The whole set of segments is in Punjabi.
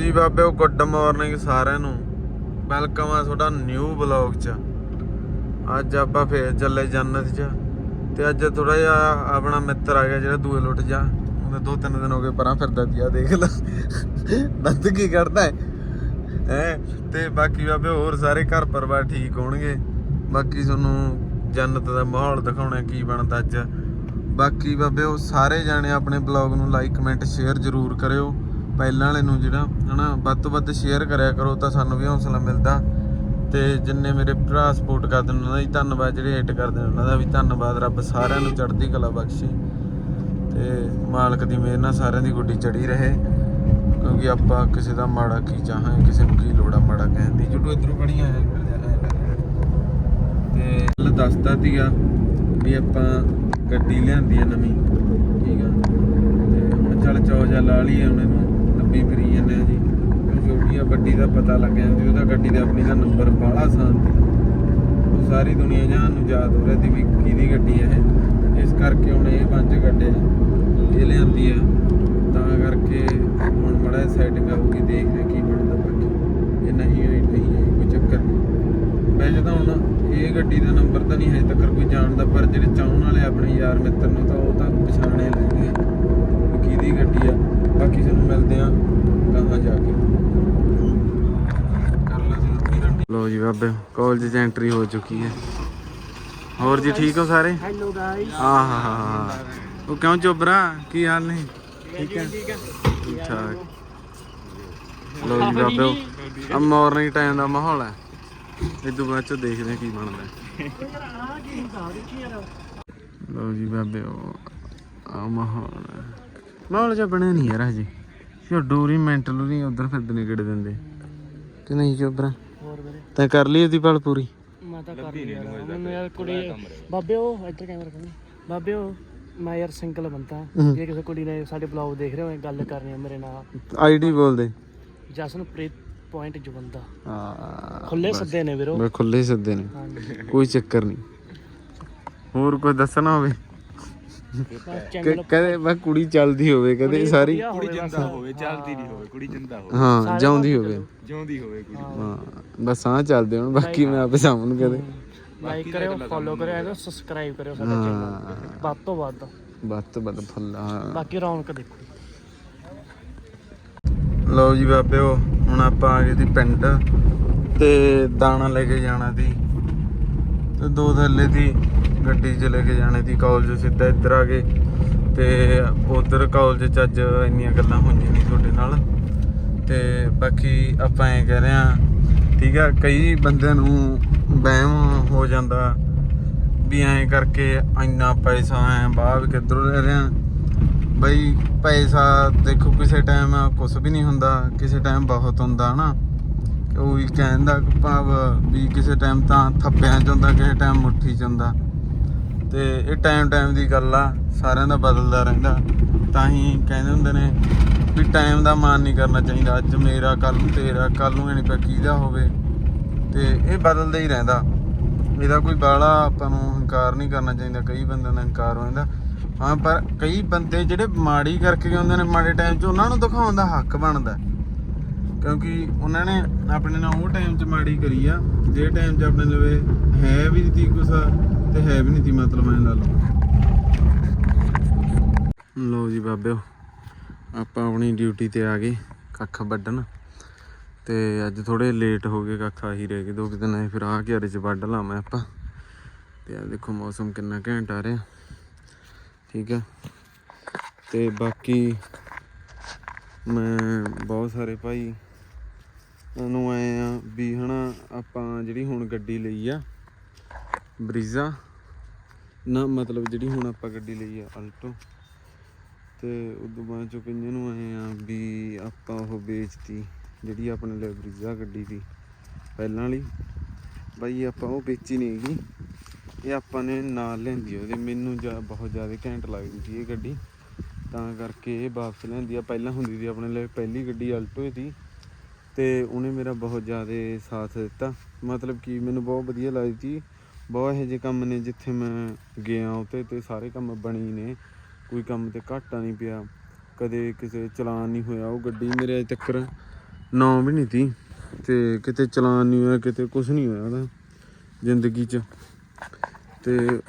ਜੀ ਬਾਬਿਓ ਗੁੱਡ ਮਾਰਨਿੰਗ ਸਾਰਿਆਂ ਨੂੰ। ਵੈਲਕਮ ਆ ਤੁਹਾਡਾ ਨਿਊ ਬਲੌਗ 'ਚ। ਅੱਜ ਆਪਾਂ ਫੇਰ ਚੱਲੇ ਜੰਨਤ 'ਚ। ਤੇ ਅੱਜ ਥੋੜਾ ਜਿਹਾ ਆਪਣਾ ਮਿੱਤਰ ਆ ਗਿਆ ਜਿਹੜਾ ਦੂਏ ਲੁੱਟ ਜਾ। ਉਹਨੇ ਦੋ ਤਿੰਨ ਦਿਨ ਹੋ ਗਏ ਪਰਾਂ ਫਿਰਦਾ ਪਿਆ, ਦੇਖ ਲੈ। ਦੰਦ ਕੀ ਕਰਦਾ ਹੈ? ਹੈ? ਤੇ ਬਾਕੀ ਬਾਬੇ, ਹੋਰ ਸਾਰੇ ਘਰ ਪਰਿਵਾਰ ਠੀਕ ਹੋਣਗੇ? ਬਾਕੀ ਤੁਹਾਨੂੰ ਜੰਨਤ ਦਾ ਮਾਹੌਲ ਦਿਖਾਉਣਾ ਕੀ ਬਣਦਾ ਅੱਜ। ਬਾਕੀ ਬਾਬੇ, ਉਹ ਸਾਰੇ ਜਾਣੇ ਆਪਣੇ ਬਲੌਗ ਨੂੰ ਲਾਈਕ ਕਮੈਂਟ ਸ਼ੇਅਰ ਜ਼ਰੂਰ ਕਰਿਓ। ਪਹਿਲਾਂ ਵਾਲੇ ਨੂੰ ਜਿਹੜਾ, ਹਨਾ, ਵੱਧ ਤੋਂ ਵੱਧ ਸ਼ੇਅਰ ਕਰਿਆ ਕਰੋ ਤਾਂ ਸਾਨੂੰ ਵੀ ਹੌਸਲਾ ਮਿਲਦਾ। ਤੇ ਜਿੰਨੇ ਮੇਰੇ ਭਰਾ ਸਪੋਰਟ ਕਰਦੇ ਨੇ, ਉਹਨਾਂ ਦਾ ਵੀ ਧੰਨਵਾਦ, ਜਿਹੜੇ ਹਿੱਟ ਕਰਦੇ ਨੇ, ਉਹਨਾਂ ਦਾ ਵੀ ਧੰਨਵਾਦ। ਰੱਬ ਸਾਰਿਆਂ ਨੂੰ ਚੜ੍ਹਦੀ ਕਲਾ ਬਖਸ਼ੇ। ਤੇ ਮਾਲਕ ਦੀ ਮਿਹਰ ਨਾਲ ਸਾਰਿਆਂ ਦੀ ਗੁੱਡੀ ਚੜੀ ਰਹੇ, ਕਿਉਂਕਿ ਆਪਾਂ ਕਿਸੇ ਦਾ ਮਾੜਾ ਕੀ ਚਾਹਾਂ, ਕਿਸੇ ਨੂੰ ਕੀ ਲੋੜਾ ਮਾੜਾ ਕਹਿਣ ਦੀ। ਜੁਟੂ ਇਧਰੋਂ ਪੜੀਆਂ ਹੈ ਤੇ ਗੱਲ ਦੱਸਦਾ ਸੀਗਾ ਵੀ ਆਪਾਂ ਗੱਡੀ ਲਿਆਂਦੀ ਆ ਨਵੀਂ, ਠੀਕ ਆ। ਤੇ ਹੁਣ ਚੱਲ ਚੌਜਾ ਲਾ ਲਈ ਹੁਣ ਇਹਨੂੰ ਲੱਭੀ ਫਿਰੀ ਜਾਂਦੇ ਆ ਜੀ। ਛੋਟੀ ਆ ਵੱਡੀ ਦਾ ਪਤਾ ਲੱਗਿਆ ਜਾਂਦਾ ਵੀ ਉਹਦਾ ਗੱਡੀ ਦਾ ਆਪਣੀ ਦਾ ਨੰਬਰ ਬਾਹਲਾ ਆਸਾਨ ਸੀ। ਉਹ ਸਾਰੀ ਦੁਨੀਆ ਜਹਾਨ ਨੂੰ ਯਾਦ ਹੋ ਰਹੀ ਸੀ ਵੀ ਕਿਹਦੀ ਗੱਡੀ ਹੈ ਇਸ ਕਰਕੇ ਹੁਣ ਇਹ ਪੰਜ ਗੱਡੇ ਇਹ ਲਿਆਂਦੀ ਆ। ਤਾਂ ਕਰਕੇ ਹੁਣ ਮੜਾ ਸੈਟਿੰਗ ਆਊਗੀ ਦੇਖਦੇ ਕੀ ਬਣਦਾ ਬਾਕੀ। ਇਹ ਨਹੀਂ ਹੋਈ ਨਹੀਂ ਹੋਈ, ਕੋਈ ਚੱਕਰ ਨਹੀਂ। ਵੈਸੇ ਤਾਂ ਹੁਣ ਇਹ ਗੱਡੀ ਦਾ ਨੰਬਰ ਤਾਂ ਨਹੀਂ ਹੈ ਤੱਕ ਕੋਈ ਜਾਣਦਾ, ਪਰ ਜਿਹੜੇ ਚਾਹਣ ਵਾਲੇ ਆਪਣੇ ਯਾਰ ਮਿੱਤਰ ਨੂੰ ਤਾਂ ਉਹ ਤਾਂ ਪਛਾਣੇ ਲੈਂਦੇ ਵੀ ਕਿਹਦੀ ਗੱਡੀ ਆ ਬਾਕੀ ਸਾਨੂੰ ਮਿਲਦੇ ਆ ਕਹਾਂ ਜਾ ਕੇ ਲੋ ਜੀ ਬਾਬੇ ਕਾਲਜ 'ਚ ਐਂਟਰੀ ਹੋ ਚੁੱਕੀ ਹੈ। ਹੋਰ ਜੀ ਠੀਕ ਹੋ ਸਾਰੇ? ਹੈਲੋ ਗਾਇਸ ਹਾਂ ਹਾਂ ਹਾਂ ਹਾਂ। ਉਹ ਕਿਉਂ ਚੁੱਬਰਾ ਕੀ ਹਾਲ ਨੇ? ਠੀਕ ਹੈ? ਠੀਕ ਹੈ। ਠੀਕ ਲੋ ਜੀ ਬਾਬੇ ਆ ਮਾਰਨਿੰਗ ਟਾਈਮ ਦਾ ਮਾਹੌਲ ਹੈ। ਇਹ ਤੋਂ ਬਾਅਦ ਚ ਦੇਖਦੇ ਕੀ ਬਣਦਾ ਲੋ ਜੀ ਬਾਬੇ ਉਹ ਆ ਮਾਹੌਲ। ਮਾਹੌਲ ਜਿਹਾ ਬਣਿਆ ਨਹੀਂ ਯਾਰ ਹਜੇ। ਜੋ ਡੋਰੀ ਮੈਂਟਲ ਨਹੀਂ ਉਧਰ ਫਿਰਦੇ ਨੇ ਕਿਹੜੇ ਦਿੰਦੇ ਕਿ ਨਹੀਂ ਚੁੱਬਰਾ ਹੋਰ ਵੀਰੇ? ਤੈਂ ਕਰ ਲਈ ਉਹਦੀ ਪਲ ਪੂਰੀ। ਮੈਂ ਤਾਂ ਕਰ ਲਿਆ ਯਾਰ ਮੈਨੂੰ ਯਾਰ ਕੁੜੀ ਬਾਬੇ ਉਹ ਇੱਧਰ ਕੈਮਰਾ ਕਰਨੀ ਬਾਬੇ ਉਹ ਮੈਂ ਯਾਰ ਸਿੰਗਲ ਬੰਦਾ। ਜੇ ਕਿਸੇ ਕੁੜੀ ਨੇ ਸਾਡੇ ਬਲੌਗ ਦੇਖ ਰਹੇ ਹੋਏ ਗੱਲ ਕਰਨੀ ਹੈ ਮੇਰੇ ਨਾਲ। ਆਈਡੀ ਬੋਲਦੇ ਜਸਨਪ੍ਰੀਤ ਪੁਆਇੰਟ ਜਵੰਦਾ ਆ ਖੁੱਲੇ ਸੱਦੇ ਨੇ ਵੀਰੋ। ਮੈਂ ਖੁੱਲੇ ਸਿੱਧੇ ਨੇ। ਹਾਂਜੀ। ਕੋਈ ਚੱਕਰ ਨਹੀਂ। ਹੋਰ ਕੋਈ ਦੱਸਣਾ ਹੋਵੇ? ਕ- ਕਦੇ ਮੈਂ ਕੁੜੀ ਚੱਲਦੀ ਹੋਵੇ ਕਦੇ ਸਾਰੀ ਕੁੜੀ ਜਿੰਦਾ ਹੋਵੇ ਚੱਲਦੀ ਨਹੀਂ ਹੋਵੇ ਕੁੜੀ ਜਿੰਦਾ ਹੋਵੇ। ਹਾਂ ਜਾਉਂਦੀ ਹੋਵੇ। ਜਿਉਂਦੀ ਹੋਵੇ ਕੁੜੀ। ਹਾਂ ਬਸ ਆ ਚੱਲਦੇ ਹੁਣ ਬਾਕੀ ਮੈਂ ਆਪੇ ਸਾਹਮਣ ਕਦੇ। ਲਾਈਕ ਕਰਿਓ ਫੋਲੋ ਕਰਿਓ ਇਹਨੂੰ ਸਬਸਕ੍ਰਾਈਬ ਕਰਿਓ ਸਾਡਾ ਚੈਨਲ ਵੱਧ ਤੋਂ ਵੱਧ। ਵੱਧ ਤੋਂ ਵੱਧ ਫੁੱਲ ਬਾਕੀ ਰੌਣਕ ਦੇਖੋ। ਲਓ ਜੀ ਬਾਬਿਓ ਹੁਣ ਆਪਾਂ ਆ ਗਏ ਸੀ ਪਿੰਡ ਤੇ ਦਾਣਾ ਲੈ ਕੇ ਜਾਣਾ ਸੀ। ਤੇ ਦੋ ਥੱਲੇ ਦੀ ਗੱਡੀ 'ਚ ਲੈ ਕੇ ਜਾਣੇ ਸੀ ਕਾਲਜ ਸਿੱਧਾ ਇੱਧਰ ਆ ਗਏ। ਤੇ ਉਧਰ ਕਾਲਜ 'ਚ ਅੱਜ ਇੰਨੀਆਂ ਗੱਲਾਂ ਹੋਈਆਂ ਨਹੀਂ ਤੁਹਾਡੇ ਨਾਲ। ਤੇ ਬਾਕੀ ਆਪਾਂ ਐ ਕਹਿ ਰਹੇ ਆ ਠੀਕ ਆ, ਕਈ ਬੰਦਿਆਂ ਨੂੰ ਵਹਿਮ ਹੋ ਜਾਂਦਾ ਵੀ ਐਂ ਕਰਕੇ ਇੰਨਾ ਪੈਸਾ ਐ ਬਾਹਰ ਕਿੱਧਰੋਂ ਲੈ ਰਿਆਂ ਬਈ ਪੈਸਾ ਦੇਖੋ, ਕਿਸੇ ਟਾਈਮ ਕੁਝ ਵੀ ਨਹੀਂ ਹੁੰਦਾ, ਕਿਸੇ ਟਾਈਮ ਬਹੁਤ ਹੁੰਦਾ ਹਨਾ। ਉਹੀ ਕਹਿੰਦਾ ਭਾਵ ਵੀ ਕਿਸੇ ਟਾਈਮ ਤਾਂ ਥੱਪਿਆਂ ਚ ਹੁੰਦਾ, ਕਿਸੇ ਟਾਈਮ ਮੁੱਠੀ ਚ ਹੁੰਦਾ। ਤੇ ਇਹ ਟਾਈਮ ਟਾਈਮ ਦੀ ਗੱਲ ਆ, ਸਾਰਿਆਂ ਦਾ ਬਦਲਦਾ ਰਹਿੰਦਾ। ਤਾਂ ਹੀ ਕਹਿੰਦੇ ਹੁੰਦੇ ਨੇ ਵੀ ਟਾਈਮ ਦਾ ਮਾਨ ਨਹੀਂ ਕਰਨਾ ਚਾਹੀਦਾ। ਅੱਜ ਮੇਰਾ ਕੱਲ ਨੂੰ ਤੇਰਾ ਕੱਲ ਨੂੰ ਇਹ ਨਹੀਂ ਪਤਾ ਕਿਹਦਾ ਹੋਵੇ। ਤੇ ਇਹ ਬਦਲਦਾ ਹੀ ਰਹਿੰਦਾ। ਇਹਦਾ ਕੋਈ ਬਾਲਾ ਆਪਾਂ ਨੂੰ ਹੰਕਾਰ ਨਹੀਂ ਕਰਨਾ ਚਾਹੀਦਾ, ਕਈ ਬੰਦਿਆਂ ਦਾ ਹੰਕਾਰ ਹੋ ਜਾਂਦਾ। ਹਾਂ, ਪਰ ਕਈ ਬੰਦੇ ਜਿਹੜੇ ਮਾੜੀ ਕਰਕੇ ਆਉਂਦੇ ਨੇ ਮਾੜੇ ਟਾਈਮ 'ਚ, ਉਹਨਾਂ ਨੂੰ ਦਿਖਾਉਣ ਦਾ ਹੱਕ ਬਣਦਾ। ਕਿਉਂਕਿ ਉਹਨਾਂ ਨੇ ਆਪਣੇ ਨਾਲ ਉਹ ਟਾਈਮ 'ਚ ਮਾੜੀ ਕਰੀ ਆ। ਜੇ ਟਾਈਮ 'ਚ ਆਪਣੇ ਲਵੇ ਹੈ ਵੀ ਨਹੀਂ ਤੀ ਕੁਛ ਤੇ ਹੈ ਵੀ ਨਹੀਂ ਤੀ ਮਤਲਬ ਐਂ ਲਾ ਲਓ ਲੋ ਜੀ ਬਾਬਿਓ, ਆਪਾਂ ਆਪਣੀ ਡਿਊਟੀ ਤੇ ਆ ਗਏ, ਕੱਖ ਵੱਢਣ। ਤੇ ਅੱਜ ਥੋੜੇ ਲੇਟ ਹੋ ਗਏ, ਕੱਖ ਆਹੀ ਰਹਿ ਗਏ, ਦੋ ਕੁ ਦਿਨ ਆਏ, ਫਿਰ ਆ ਘਰੇ 'ਚ ਵੱਢ ਲਾਵਾਂ ਆਪਾਂ। ਤੇ ਆ ਦੇਖੋ ਮੌਸਮ ਕਿੰਨਾ ਘੈਂਟ ਆ ਰਿਹਾ। ਠੀਕ ਆ। ਤੇ ਬਾਕੀ ਮੈਂ ਬਹੁਤ ਸਾਰੇ ਭਾਈ ਨੂੰ ਆਏ ਆ ਵੀ ਹਨਾ, ਆਪਾਂ ਜਿਹੜੀ ਹੁਣ ਗੱਡੀ ਲਈ ਆ ਬਰੀਜ਼ਾ। ਨਾ, ਮਤਲਬ ਜਿਹੜੀ ਹੁਣ ਆਪਾਂ ਗੱਡੀ ਲਈ ਆ ਅਲਟੋ ਤੇ ਉਦੋਂ ਬਾਅਦ ਚੋਂ ਕਈਆਂ ਨੂੰ ਆਏ ਆ ਵੀ ਆਪਾਂ ਉਹ ਵੇਚਤੀ, ਜਿਹੜੀ ਆਪਣੇ ਲਈ ਬਰੀਜ਼ਾ ਗੱਡੀ ਦੀ, ਪਹਿਲਾਂ ਵਾਲੀ। ਬਾਈ, ਆਪਾਂ ਉਹ ਵੇਚੀ ਨਹੀਂ ਹੈਗੀ। ਇਹ ਆਪਾਂ ਨੇ ਨਾਲ ਲੈਂਦੀ ਉਹਦੇ। ਮੈਨੂੰ ਜਾ, ਬਹੁਤ ਜ਼ਿਆਦਾ ਘੈਂਟ ਲੱਗਦੀ ਸੀ ਇਹ ਗੱਡੀ। ਤਾਂ ਕਰਕੇ ਇਹ ਵਾਪਸ ਲੈਂਦੀ ਆ। ਪਹਿਲਾਂ ਹੁੰਦੀ ਸੀ ਆਪਣੇ ਲਈ ਪਹਿਲੀ ਗੱਡੀ ਅਲਟੋ ਹੀ ਸੀ। ਤੇ ਉਹਨੇ ਮੇਰਾ ਬਹੁਤ ਜ਼ਿਆਦਾ ਸਾਥ ਦਿੱਤਾ। ਮਤਲਬ ਕਿ ਮੈਨੂੰ ਬਹੁਤ ਵਧੀਆ ਲੱਗਦੀ ਸੀ। ਬਹੁਤ ਇਹੋ ਜਿਹੇ ਕੰਮ ਨੇ ਜਿੱਥੇ ਮੈਂ ਗਿਆ ਉਤੇ ਤੇ ਸਾਰੇ ਕੰਮ ਬਣੀ ਨੇ। ਕੋਈ ਕੰਮ ਤੇ ਘਾਟਾ ਨਹੀਂ ਪਿਆ। ਕਦੇ ਕਿਸੇ ਚਲਾਨ ਨਹੀਂ ਹੋਇਆ। ਉਹ ਗੱਡੀ ਮੇਰੇ ਅਜੇ ਤੱਕ ਨੌ ਵੀ ਨਹੀਂ ਤੀ ਤੇ ਕਿਤੇ ਚਲਾਨ ਨਹੀਂ ਹੋਇਆ, ਕਿਤੇ ਕੁਝ ਨਹੀਂ ਹੋਇਆ ਉਹਦਾ ਜ਼ਿੰਦਗੀ 'ਚ। ਤੇ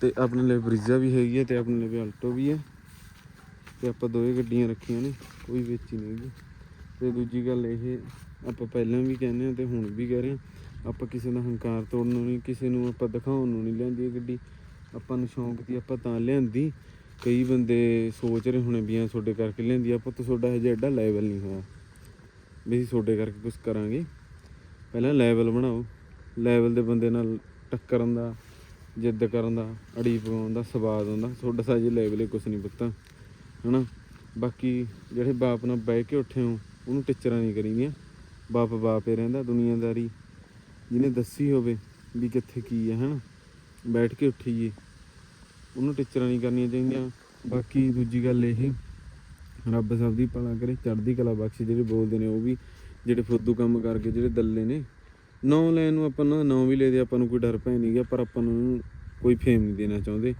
ਤੇ ਆਪਣੇ ਲਈ ਬਰੀਜ਼ਾ ਵੀ ਹੈਗੀ ਹੈ ਤੇ ਆਪਣੇ ਲਈ ਆਲਟੋ ਵੀ ਹੈ ਤੇ ਆਪਾਂ ਦੋਵੇਂ ਗੱਡੀਆਂ ਰੱਖੀਆਂ ਨੇ, ਕੋਈ ਵੇਚੀ ਨਹੀਂ ਹੈਗੀ। ਤੇ ਦੂਜੀ ਗੱਲ ਇਹ, ਆਪਾਂ ਪਹਿਲਾਂ ਵੀ ਕਹਿੰਦੇ ਆ ਤੇ ਹੁਣ ਵੀ ਕਹਿ ਰਹੇ ਆ ਆਪਾਂ ਕਿਸੇ ਦਾ ਹੰਕਾਰ ਤੋੜਨ ਨੂੰ ਨਹੀਂ, ਕਿਸੇ ਨੂੰ ਆਪਾਂ ਦਿਖਾਉਣ ਨੂੰ ਨਹੀਂ ਲਿਆਂਦੀ ਇਹ ਗੱਡੀ। ਆਪਾਂ ਨੂੰ ਸ਼ੌਂਕ ਦੀ ਆਪਾਂ ਤਾਂ ਲਿਆਂਦੀ। ਕਈ ਬੰਦੇ ਸੋਚ ਰਹੇ ਹੋਣੇ ਵੀ ਆ ਤੁਹਾਡੇ ਕਰਕੇ ਲਿਆਂਦੀ, ਆਪਾਂ ਤਾਂ ਤੁਹਾਡਾ ਹਜੇ ਐਡਾ ਲੈਵਲ ਨਹੀਂ ਹੋਇਆ। ਵੀ ਅਸੀਂ ਤੁਹਾਡੇ ਕਰਕੇ ਕੁਝ ਕਰਾਂਗੇ। ਪਹਿਲਾਂ ਲੈਵਲ ਬਣਾਓ। ਲੈਵਲ ਦੇ ਬੰਦੇ ਨਾਲ ਟੱਕਰਨ ਦਾ, ਜਿੱਦ ਕਰਨ ਦਾ ਅੜੀ ਪਵਾਉਣ ਦਾ, ਸਵਾਦ ਆਉਂਦਾ ਤੁਹਾਡਾ ਤਾਂ ਹਜੇ ਲੈਵਲ ਹੀ ਕੁਝ ਨਹੀਂ ਪਤਾ, ਹਨਾ? ਬਾਕੀ ਜਿਹੜੇ ਬਾਪ ਨਾਲ ਬਹਿ ਕੇ ਉੱਠੇ ਹੋ, ਉਹਨੂੰ ਟਿੱਚਰਾਂ ਨਹੀਂ ਕਰੀਦੀਆਂ ਬਾਪ ਬਾਪ ਹੀ ਰਹਿੰਦਾ, ਦੁਨੀਆਦਾਰੀ। ਜਿਹਨੇ ਦੱਸੀ ਹੋਵੇ ਵੀ ਕਿੱਥੇ ਕੀ ਹੈ, ਹਨਾ? ਬੈਠ ਕੇ ਉੱਠੀਏ। ਉਹਨੂੰ ਟੀਚਰਾਂ ਨਹੀਂ ਕਰਨੀਆਂ ਚਾਹੀਦੀਆਂ। ਬਾਕੀ ਦੂਜੀ ਗੱਲ ਇਹ, ਰੱਬ ਸਭ ਦੀ ਭਲਾ ਕਰੇ, ਚੜ੍ਹਦੀ ਕਲਾ ਬਖਸ਼ੇ ਜਿਹੜੇ ਬੋਲਦੇ ਨੇ, ਉਹ ਵੀ ਜਿਹੜੇ ਫੁੱਦੂ ਕੰਮ ਕਰਕੇ ਜਿਹੜੇ ਦੱਲੇ ਨੇ। ਨਾਂ ਲੈਣ ਨੂੰ ਆਪਾਂ ਨੂੰ, ਨਾਂ ਵੀ ਲੈ ਦੇ, ਆਪਾਂ ਨੂੰ ਕੋਈ ਡਰ ਭੈ ਨਹੀਂ ਗਿਆ ਪਰ ਆਪਾਂ ਨੂੰ ਕੋਈ ਫੇਮ ਨਹੀਂ ਦੇਣਾ ਚਾਹੁੰਦੇ,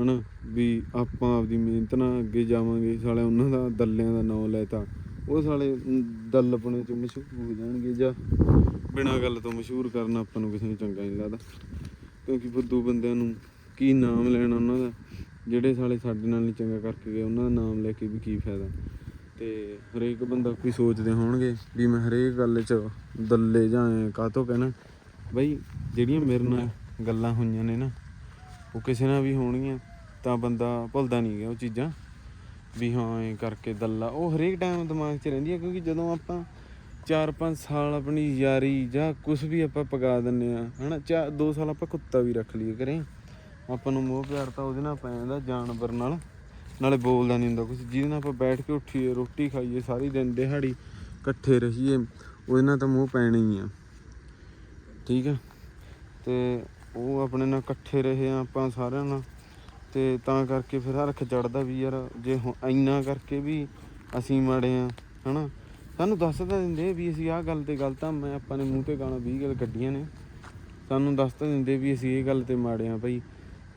ਹਨਾ? ਵੀ ਆਪਾਂ ਆਪਦੀ ਮਿਹਨਤ ਨਾਲ ਅੱਗੇ ਜਾਵਾਂਗੇ ਸਾਲੇ ਉਹਨਾਂ ਦਾ, ਦੱਲਿਆਂ ਦਾ ਨਾਂ ਲੈਤਾ ਉਹ ਸਾਲੇ ਅਮ, ਦੱਲਪਣੇ ਚ ਮਸ਼ਹੂਰ ਹੋ ਜਾਣਗੇ ਜਾਂ ਬਿਨਾਂ ਗੱਲ ਤੋਂ ਮਸ਼ਹੂਰ ਕਰਨਾ ਆਪਾਂ ਨੂੰ ਕਿਸੇ ਨੂੰ ਚੰਗਾ ਨਹੀਂ ਲੱਗਦਾ। ਕਿਉਂਕਿ ਫੁੱਦੂ ਬੰਦਿਆਂ ਨੂੰ ਕੀ ਨਾਮ ਲੈਣਾ ਉਹਨਾਂ ਦਾ ਜਿਹੜੇ ਸਾਲੇ ਸਾਡੇ ਨਾਲ ਨਹੀਂ ਚੰਗਾ ਕਰਕੇ ਗਏ ਉਹਨਾਂ ਦਾ ਨਾਮ ਲੈ ਕੇ ਵੀ ਕੀ ਫਾਇਦਾ। ਤੇ ਹਰੇਕ ਬੰਦਾ ਕੋਈ ਸੋਚਦੇ ਹੋਣਗੇ ਵੀ ਮੈਂ ਹਰੇਕ ਗੱਲ 'ਚ ਦੱਲੇ ਜਾਂ ਐਂ ਕਾਹਤੋਂ ਕਹਿਣਾ। ਬਈ ਜਿਹੜੀਆਂ ਮੇਰੇ ਨਾਲ ਗੱਲਾਂ ਹੋਈਆਂ ਨੇ ਨਾ ਉਹ ਕਿਸੇ ਨਾਲ ਵੀ ਹੋਣਗੀਆਂ ਤਾਂ ਬੰਦਾ ਭੁੱਲਦਾ ਨਹੀਂ ਗਿਆ ਉਹ ਚੀਜ਼ਾਂ। ਵੀ ਹਾਂ, ਐਂ ਕਰਕੇ ਦੱਲਾ। ਉਹ ਹਰੇਕ ਟਾਈਮ ਦਿਮਾਗ 'ਚ ਰਹਿੰਦੀ ਹੈ ਕਿਉਂਕਿ ਜਦੋਂ ਆਪਾਂ 4-5 ਸਾਲ ਆਪਣੀ ਯਾਰੀ ਜਾਂ ਕੁਝ ਵੀ ਆਪਾਂ ਪਗਾ ਦਿੰਨੇ ਆ, ਹਨਾ, ਚਾ 2 ਸਾਲ ਆਪਾਂ ਕੁੱਤਾ ਵੀ ਰੱਖ ਲਈਏ ਘਰੇ। ਆਪਾਂ ਨੂੰ ਮੋਹ ਪਿਆਰ ਤਾਂ ਉਹਦੇ ਨਾਲ ਪੈ ਜਾਂਦਾ, ਜਾਨਵਰ ਨਾਲ। ਨਾਲੇ ਬੋਲਦਾ ਨਹੀਂ ਹੁੰਦਾ ਕੁਝ ਜਿਹਦੇ ਨਾਲ ਆਪਾਂ ਬੈਠ ਕੇ ਉੱਠੀਏ, ਰੋਟੀ ਖਾਈਏ, ਸਾਰੀ ਦਿਨ ਦਿਹਾੜੀ ਇਕੱਠੇ ਰਹੀਏ, ਉਹਦੇ ਨਾਲ ਤਾਂ ਮੋਹ ਪੈਣਾ ਹੀ ਆ। ਠੀਕ ਆ? ਤੇ ਉਹ ਆਪਣੇ ਨਾਲ ਇਕੱਠੇ ਰਹੇ ਆ ਆਪਾਂ ਸਾਰਿਆਂ ਨਾਲ। ਤੇ ਤਾਂ ਕਰਕੇ ਫਿਰ ਹਰਖ ਚੜਦਾ ਵੀ ਯਾਰ, ਜੇ ਹੁਣ ਇੰਨਾ ਕਰਕੇ ਵੀ ਅਸੀਂ ਮਾੜੇ ਆ, ਹਨਾ? ਸਾਨੂੰ ਦੱਸ ਤਾਂ ਦਿੰਦੇ ਵੀ ਅਸੀਂ ਆਹ ਗੱਲ ਤੇ ਗਲਤ ਆ, ਮੈਂ, ਆਪਾਂ ਨੇ ਮੂੰਹ ਤੇ ਗਾਣਾ 20 ਗੱਲ ਕੱਢੀਆਂ ਨੇ। ਸਾਨੂੰ ਦੱਸ ਤਾਂ ਦਿੰਦੇ ਵੀ ਅਸੀਂ ਇਹ ਗੱਲ ਤੇ ਮਾੜੇ ਆ ਭਾਈ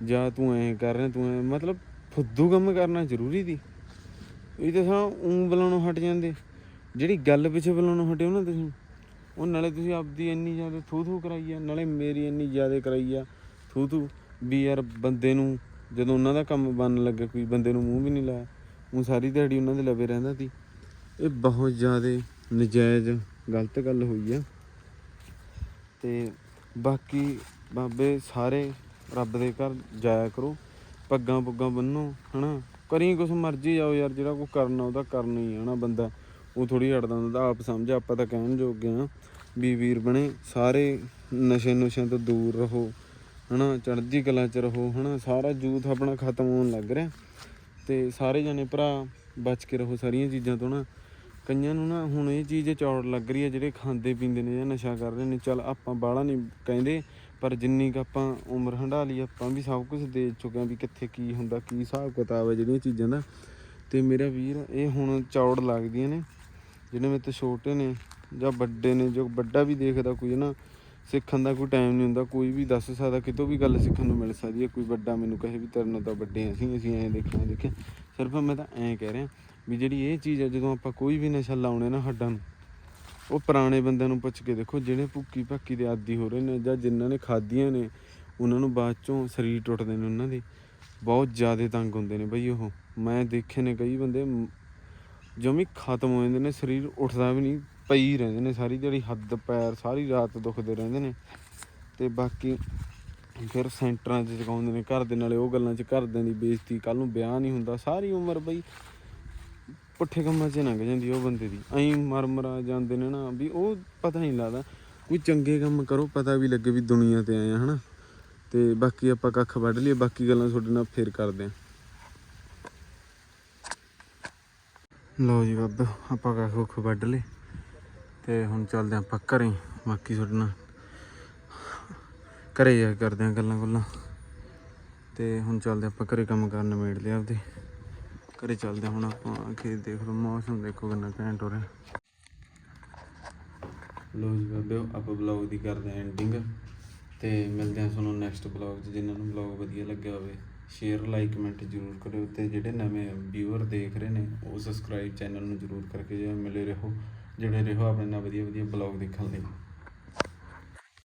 ਜਾਂ ਤੂੰ ਐਂ ਕਰ ਰਿਹਾ, ਤੂੰ ਐਂ, ਮਤਲਬ ਫੁੱਦੂ ਕੰਮ ਕਰਨਾ ਜ਼ਰੂਰੀ ਦੀ। ਇਹ ਤਾਂ ਸਾਂ ਉਂ ਬੁਲਾਉਣੋਂ ਹਟ ਜਾਂਦੇ। ਜਿਹੜੀ ਗੱਲ ਪਿੱਛੇ ਬੁਲਾਉਣੋਂ ਹਟਿਓ ਨਾ ਤੁਸੀਂ ਉਹ ਨਾਲੇ ਤੁਸੀਂ ਆਪਦੀ ਇੰਨੀ ਜ਼ਿਆਦਾ ਥੂ ਥੂ ਕਰਾਈ ਆ, ਨਾਲੇ ਮੇਰੀ ਇੰਨੀ ਜ਼ਿਆਦਾ ਕਰਾਈ ਆ ਥੂ ਥੂ ਵੀ ਯਾਰ ਬੰਦੇ ਨੂੰ ਜਦੋਂ ਉਹਨਾਂ ਦਾ ਕੰਮ ਬਣਨ ਲੱਗਾ, ਕੋਈ ਬੰਦੇ ਨੂੰ ਮੂੰਹ ਵੀ ਨਹੀਂ ਲਾਇਆ। ਉਹ ਸਾਰੀ ਦਿਹਾੜੀ ਉਹਨਾਂ ਦੇ ਲਵੇ ਰਹਿੰਦਾ ਸੀ। ਇਹ ਬਹੁਤ ਜ਼ਿਆਦਾ ਨਜਾਇਜ਼ ਗਲਤ ਗੱਲ ਹੋਈ ਆ। ਤੇ ਬਾਕੀ ਬਾਬੇ ਸਾਰੇ ਰੱਬ ਦੇ ਘਰ ਜਾਇਆ ਕਰੋ। ਪੱਗਾਂ ਪੁੱਗਾਂ ਬੰਨੋ, ਹਨਾ? ਕਰੀ ਕੁਛ ਮਰਜ਼ੀ ਜਾਓ ਯਾਰ, ਜਿਹੜਾ ਕੋ ਕਰਨਾ ਉਹਦਾ ਕਰਨਾ ਹੀ ਆ ਨਾ ਬੰਦਾ ਉਹ ਥੋੜੀ ਹਟਦਾ ਹੁੰਦਾ, ਆਪ ਸਮਝ, ਆਪਾਂ ਤਾਂ ਕਹਿਣ ਜੋਗੇ ਆ। ਵੀ ਵੀਰ ਬਣੇ, ਸਾਰੇ ਨਸ਼ੇ ਨੁਸ਼ਿਆਂ ਤੋਂ ਦੂਰ ਰਹੋ। ਹਨਾ, ਚੜ੍ਹਦੀ ਕਲਾ ਚ ਰਹੋ, ਹਨਾ, ਸਾਰਾ ਯੂਥ ਆਪਣਾ ਖਤਮ ਹੋਣ ਲੱਗ ਰਿਹਾ। ਤੇ ਸਾਰੇ ਜਣੇ ਭਰਾ ਬਚ ਕੇ ਰਹੋ ਸਾਰੀਆਂ ਚੀਜ਼ਾਂ ਤੋਂ ਨਾ। ਕਈਆਂ ਨੂੰ ਨਾ ਹੁਣ ਇਹ ਚੀਜ਼ ਚੌੜ ਲੱਗ ਰਹੀ ਹੈ, ਜਿਹੜੇ ਖਾਂਦੇ ਪੀਂਦੇ ਨੇ ਜਾਂ ਨਸ਼ਾ ਕਰ ਰਹੇ ਨੇ, ਚੱਲ ਆਪਾਂ ਬਾਹਲਾ ਨਹੀਂ ਕਹਿੰਦੇ, ਪਰ ਜਿੰਨੀ ਕੁ ਆਪਾਂ ਉਮਰ ਹੰਢਾ ਲਈ, ਆਪਾਂ ਵੀ ਸਭ ਕੁਝ ਦੇ ਚੁੱਕੇ ਹਾਂ ਵੀ ਕਿੱਥੇ ਕੀ ਹੁੰਦਾ, ਕੀ ਹਿਸਾਬ ਕਿਤਾਬ ਹੈ ਜਿਹੜੀਆਂ ਚੀਜ਼ਾਂ ਦਾ। ਤੇ ਮੇਰਾ ਵੀਰ, ਇਹ ਹੁਣ ਚੌੜ ਲੱਗਦੀਆਂ ਨੇ, ਜਿਹੜੇ ਮੇਰੇ ਤੋਂ ਛੋਟੇ ਨੇ ਜਾਂ ਵੱਡੇ ਨੇ, ਜੋ ਵੱਡਾ ਵੀ ਦੇਖਦਾ ਕੋਈ ਨਾ ਸਿੱਖਣ ਦਾ ਕੋਈ ਟਾਈਮ ਨਹੀਂ ਹੁੰਦਾ, ਕੋਈ ਵੀ ਦੱਸ ਸਕਦਾ, ਕਿਤੋਂ ਵੀ ਗੱਲ ਸਿੱਖਣ ਨੂੰ ਮਿਲ ਸਕਦੀ ਹੈ, ਕੋਈ ਵੱਡਾ ਮੈਨੂੰ ਕਹੇ ਵੀ ਤੇਰੇ ਨਾਲ ਤਾਂ ਵੱਡੇ ਹਾਂ ਅਸੀਂ ਅਸੀਂ ਐਂ ਦੇਖਿਆ ਦੇਖਿਆ। ਸਿਰਫ ਮੈਂ ਤਾਂ ਐਂ ਕਹਿ ਰਿਹਾ ਵੀ ਜਿਹੜੀ ਇਹ ਚੀਜ਼ ਹੈ, ਜਦੋਂ ਆਪਾਂ ਕੋਈ ਵੀ ਨਸ਼ਾ ਲਾਉਣੇ ਨਾ ਹੱਡਾਂ ਨੂੰ, ਉਹ ਪੁਰਾਣੇ ਬੰਦਿਆਂ ਨੂੰ ਪੁੱਛ ਕੇ ਦੇਖੋ, ਜਿਹੜੇ ਭੁੱਕੀ ਭੱਕੀ ਦੇ ਆਦੀ ਹੋ ਰਹੇ ਨੇ ਜਾਂ ਜਿਨ੍ਹਾਂ ਨੇ ਖਾਧੀਆਂ ਨੇ, ਉਹਨਾਂ ਨੂੰ ਬਾਅਦ ਚੋਂ ਸਰੀਰ ਟੁੱਟਦੇ ਨੇ ਉਹਨਾਂ ਦੇ। ਬਹੁਤ ਜ਼ਿਆਦਾ ਤੰਗ ਹੁੰਦੇ ਨੇ ਬਈ ਉਹ। ਮੈਂ ਦੇਖੇ ਨੇ ਕਈ ਬੰਦੇ ਮ- ਜਮੀ ਖਤਮ ਹੋ ਜਾਂਦੇ ਨੇ, ਸਰੀਰ ਉੱਠਦਾ ਵੀ ਨਹੀਂ ਪਈ ਰਹਿੰਦੇ ਨੇ ਸਾਰੀ, ਜਿਹੜੀ ਹੱਦ, ਪੈਰ ਸਾਰੀ ਰਾਤ ਦੁਖਦੇ ਰਹਿੰਦੇ ਨੇ। ਤੇ ਬਾਕੀ ਫਿਰ ਸੈਂਟਰਾਂ 'ਚ ਚਕਾਉਂਦੇ ਨੇ, ਘਰ ਦੇ ਨਾਲੇ ਉਹ ਗੱਲਾਂ 'ਚ ਘਰਦਿਆਂ ਦੀ ਬੇਇੱਜ਼ਤੀ ਕੱਲ ਨੂੰ ਵਿਆਹ ਨਹੀਂ ਹੁੰਦਾ, ਸਾਰੀ ਉਮਰ ਬਈ ਪੁੱਠੇ ਕੰਮਾਂ 'ਚ ਲੰਘ ਜਾਂਦੀ ਉਹ ਬੰਦੇ ਦੀ। ਐਂ ਮਰ ਮਰਾ ਜਾਂਦੇ ਨੇ ਨਾ, ਵੀ ਉਹ ਪਤਾ ਨਹੀਂ ਲੱਗਦਾ। ਕੋਈ ਚੰਗੇ ਕੰਮ ਕਰੋ, ਪਤਾ ਵੀ ਲੱਗੇ ਵੀ ਦੁਨੀਆ ਤੇ ਆਏ ਆ, ਹਨਾ। ਤੇ ਬਾਕੀ ਆਪਾਂ ਕੱਖ ਵੱਢ ਲਈਏ, ਬਾਕੀ ਗੱਲਾਂ ਤੁਹਾਡੇ ਨਾਲ ਫੇਰ ਕਰਦੇ ਆਂ। ਲਓ ਜੀ ਬਾਬਾ, ਆਪਾਂ ਕੱਖ ਕੁੱਖ ਵੱਢ ਲਏ। ਤੇ ਹੁਣ ਚੱਲਦੇ ਆਂ ਆਪਾਂ ਘਰੇ, ਬਾਕੀ ਤੁਹਾਡੇ ਨਾਲ ਘਰੇ ਜਾ ਕੇ ਕਰਦੇ ਆਂ ਗੱਲਾਂ ਗੁੱਲਾਂ। ਤੇ ਹੁਣ ਚੱਲਦੇ ਆਪਾਂ ਘਰੇ ਕੰਮ ਕਰਨ ਨਿਬੇੜ ਲਿਆ ਆਪਦੇ। ਘਰੇ ਚੱਲਦੇ ਹਾਂ ਹੁਣ ਆਪਾਂ ਖੇਤ ਦੇਖ ਲਓ ਮੌਸਮ, ਦੇਖੋ ਕਿੰਨਾ ਘੈਂਟ ਹੋ ਰਿਹਾ। ਲੋ ਜੀ ਬਾਬੇ ਆਪਾਂ ਬਲੌਗ ਦੀ ਕਰਦੇ ਹਾਂ ਐਂਡਿੰਗ ਤੇ ਮਿਲਦੇ ਹਾਂ ਤੁਹਾਨੂੰ ਨੈਕਸਟ ਬਲੌਗ 'ਚ, ਜਿਨ੍ਹਾਂ ਨੂੰ ਬਲੌਗ ਵਧੀਆ ਲੱਗਿਆ ਹੋਵੇ। ਸ਼ੇਅਰ ਲਾਈਕ ਕਮੈਂਟ ਜ਼ਰੂਰ ਕਰਿਓ ਤੇ ਜਿਹੜੇ ਨਵੇਂ ਵਿਊਅਰ ਦੇਖ ਰਹੇ ਨੇ, ਉਹ ਸਬਸਕ੍ਰਾਈਬ ਚੈਨਲ ਨੂੰ ਜ਼ਰੂਰ ਕਰਕੇ ਜੇ ਮਿਲੇ ਰਹੋ। ਜੁੜੇ ਰਹੋ ਆਪਣੇ ਨਾਲ ਵਧੀਆ ਵਧੀਆ ਬਲੌਗ ਦੇਖਣ ਲਈ।